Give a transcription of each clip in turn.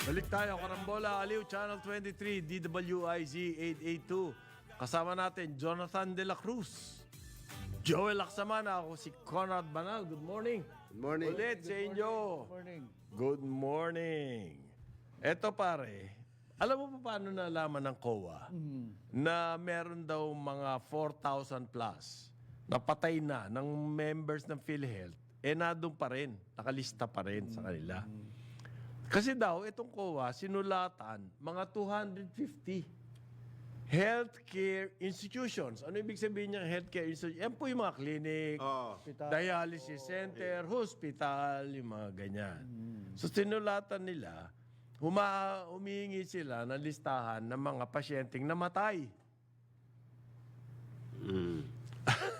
Balik tayo, Karambola, Aliw, Channel 23, DWIZ 882. Kasama natin, Jonathan De La Cruz. Joel Laksamana, ako si Conrad Banal. Good morning. Good morning. Ulit sa inyo. Morning. Good morning. Eto pare, alam mo pa paano nalaman ng COA na meron daw mga 4,000 plus na patay na ng members ng PhilHealth, eh nadong pa rin, nakalista pa rin sa kanila. Kasi daw, itong COA, sinulatan mga 250 healthcare institutions. Ano ibig sabihin ng healthcare institutions? Yan po yung mga clinic, Oh. dialysis center, hospital, yung mga ganyan. So sinulatan nila, huma, humihingi sila ng listahan ng mga pasyenteng namatay.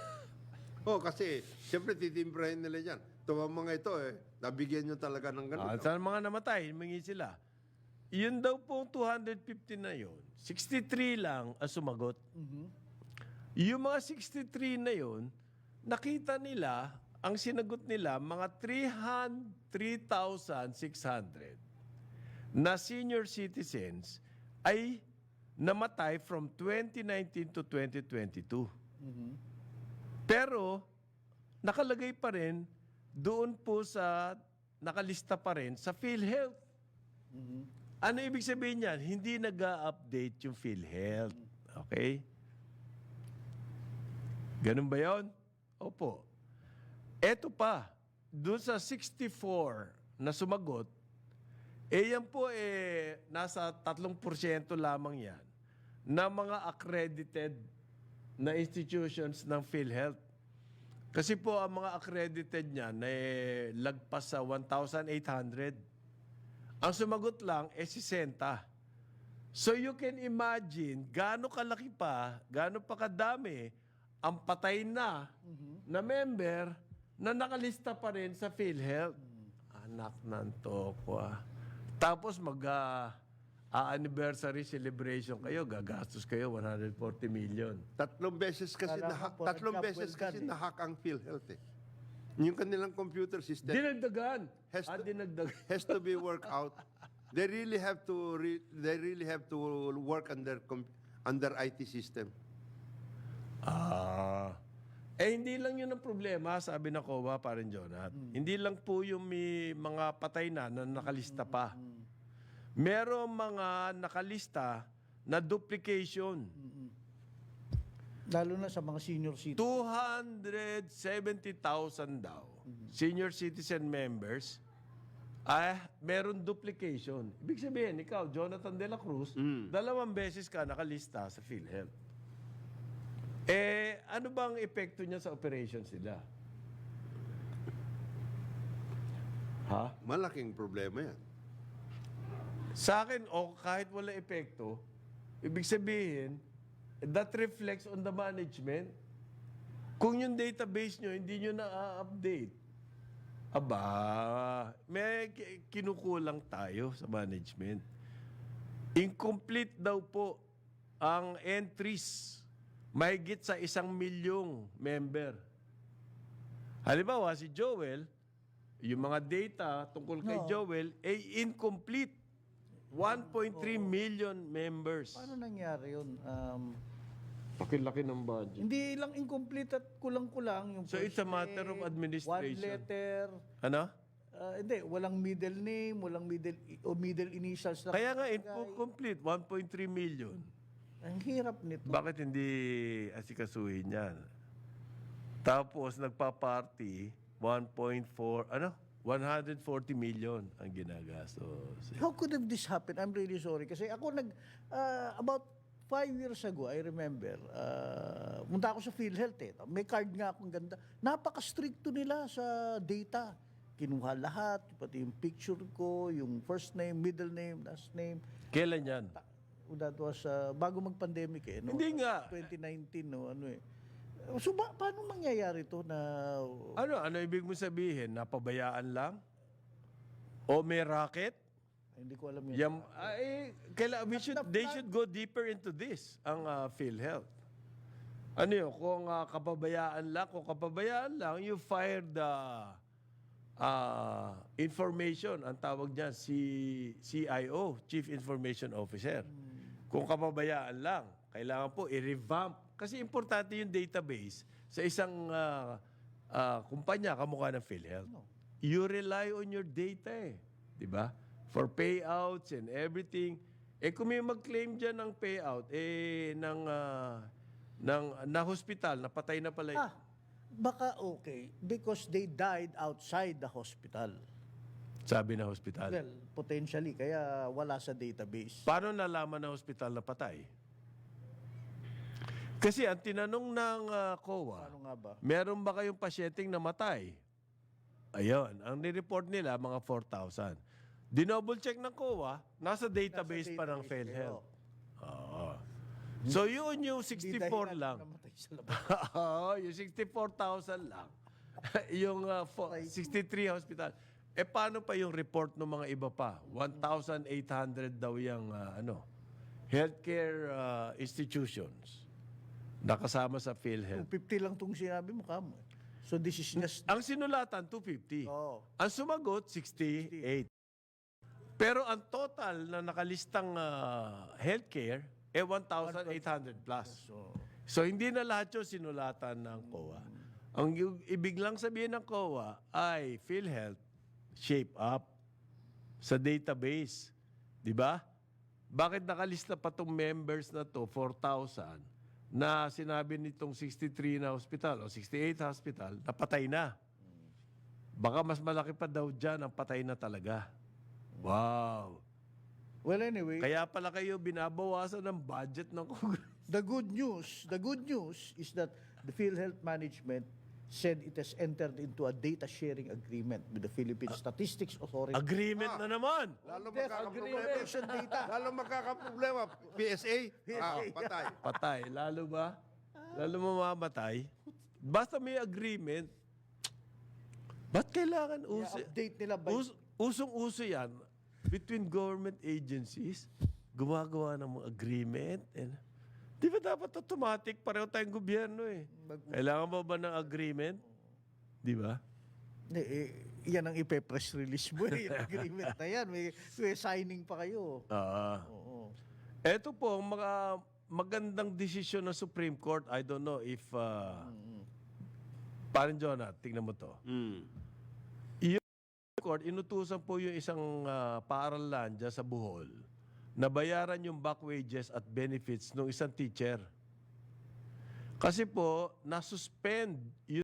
Oh, kasi siyempre titimprahin nila yan. Ito ang mga ito eh, nabigyan nyo talaga ng ganun. Ah, sa mga namatay, humingi sila. Yun daw pong 250 na yun, 63 lang ang sumagot. Yung mga 63 na yun, nakita nila, ang sinagot nila, mga 303,600 na senior citizens ay namatay from 2019 to 2022. Pero, nakalagay pa rin doon po sa, nakalista pa rin sa PhilHealth. Ano ibig sabihin niyan? Hindi nag update yung PhilHealth. Okay? Ganun ba yon? Opo. Eto pa, doon sa 64 na sumagot, eh yan po eh, nasa 3% lamang yan na mga accredited na institutions ng PhilHealth. Kasi po ang mga accredited niyan eh, lagpas sa 1,800. Ang sumagot lang eh 60. So you can imagine gaano kalaki pa, gaano pa kadami ang patay na na member na nakalista pa rin sa PhilHealth. Anak ng toko ah. Tapos mag ah, ah, anniversary celebration kayo, gagastos kayo 140 million. Tatlong beses kasi Kala na ko tatlong beses well kasi eh. na-hack ang PhilHealth eh. Yung kanilang computer system Dinagdagan. Has ah, to- dinagdagan. has to be worked out. They really have to re- they really have to work under com- under IT system. Ah. Eh, hindi lang yun ang problema, sabi na Kowa, parin Jonat. Hindi lang po yung may mga patay na na nakalista pa. Merong mga nakalista na duplication. Lalo na sa mga senior citizens. 270,000 daw. Senior citizen members, ah, meron duplication. Ibig sabihin, ikaw, Jonathan De La Cruz, dalawang beses ka nakalista sa PhilHealth. Eh, ano bang epekto niya sa operations nila? Ha? Malaking problema yan. Sa akin, o kahit wala epekto, ibig sabihin, that reflects on the management. Kung yung database nyo, hindi nyo na-update, aba, may ki- kinukulang tayo sa management. Incomplete daw po ang entries. Mahigit sa isang milyong member. Halimbawa, si Joel, yung mga data tungkol kay No. Joel, ay incomplete. 1.3 million members. Paano nangyari yun? Um, Pakilaki ng budget. hindi lang incomplete at kulang-kulang yung So, it's a matter of name, administration. One letter. Ano? Ah, hindi, walang middle name, walang middle o middle initials na Kaya nga, incomplete. 1.3 million. Ang hirap nito. Bakit hindi asikasuhin yan? Tapos, nagpa-party, 1.4, ano? 140 million ang ginagastos. How could have this happened? I'm really sorry. Kasi ako nag, ah, about five years ago, I remember, uh, munta ako sa PhilHealth eh. May card nga akong ganda. Napaka-stricto nila sa data. Kinuha lahat, pati yung picture ko, yung first name, middle name, last name. Kailan yan? That was uh, bago mag-pandemic eh. No? Hindi nga. 2019, no? Ano eh. So, ba- paano mangyayari to na... Ano? Ano ibig mo sabihin? Napabayaan lang? O may racket? Hindi ko alam yun. Yam, ay, kaila, we should, they should go deeper into this, ang uh, PhilHealth. Ano yun, kung uh, kapabayaan lang, kung kapabayaan lang, you fire the ah, information, ang tawag niya, si CIO, Chief Information Officer. Kung kapabayaan lang, kailangan po i-revamp. Kasi importante yung database sa isang ah, ah, kumpanya kamukha ng PhilHealth. You rely on your data eh. Di ba? For payouts and everything. Eh kung may mag-claim dyan ng payout, eh, ng, ah, ng, na hospital, napatay na pala. Ah, baka okay because they died outside the hospital. Sabi na hospital. Well, potentially, kaya wala sa database. Paano nalaman ng hospital na patay? Kasi ang tinanong ng ah, COA, Ano nga ba? meron ba kayong pasyenteng namatay? Ayun, ang nireport nila, mga 4,000. Dinouble check ng COA, nasa database, pa ng database PhilHealth. Oo. So yun yung 64 Hindi dahilan lang. Oo, yung 64,000 lang. yung ah, fo- 63 hospital. Eh paano pa yung report ng mga iba pa? 1,800 daw yung ah, ano, healthcare ah, institutions nakasama sa PhilHealth. 250 lang tong sinabi mo, kamo. So this is just... Ang sinulatan, 250. Oh. Ang sumagot, 68. Pero ang total na nakalistang ah, healthcare, eh 1,800 plus. So, So hindi na lahat yung sinulatan ng COA. Ang yu- ibig lang sabihin ng COA ay PhilHealth shape up sa database. Di ba? Bakit nakalista pa tong members na to, 4,000, na sinabi nitong 63 na hospital o 68 hospital, napatay na. Baka mas malaki pa daw dyan ang patay na talaga. Wow. well, anyway, Kaya pala kayo binabawasan ng budget ng Congress. the good news, the good news is that the PhilHealth management said it has entered into a data sharing agreement with the Philippine Statistics Authority. Agreement na naman. Lalo Death magkakaproblema. agreement data. Lalo magkakaproblema. PSA, ah, patay. Patay. Lalo ba? Lalo mamamatay? Basta may agreement. Ba't kailangan uso? update nila by Us- usong-uso yan between government agencies. Gumagawa ng mga agreement. And, di ba dapat automatic? Pareho tayong gobyerno eh. Mag- Kailangan ba ba ng agreement? Di ba? Hindi, eh, yan ang ipe-press release mo eh, yung agreement na yan. May, may signing pa kayo. Ah. Oo. Ito po, ang mga magandang desisyon ng Supreme Court. I don't know if... Uh, Parang Jonah, tingnan mo to. Mm. Court, inutusan po yung isang ah, paaralan dyan sa Bohol na bayaran yung back wages at benefits ng isang teacher. Kasi po, nasuspend yung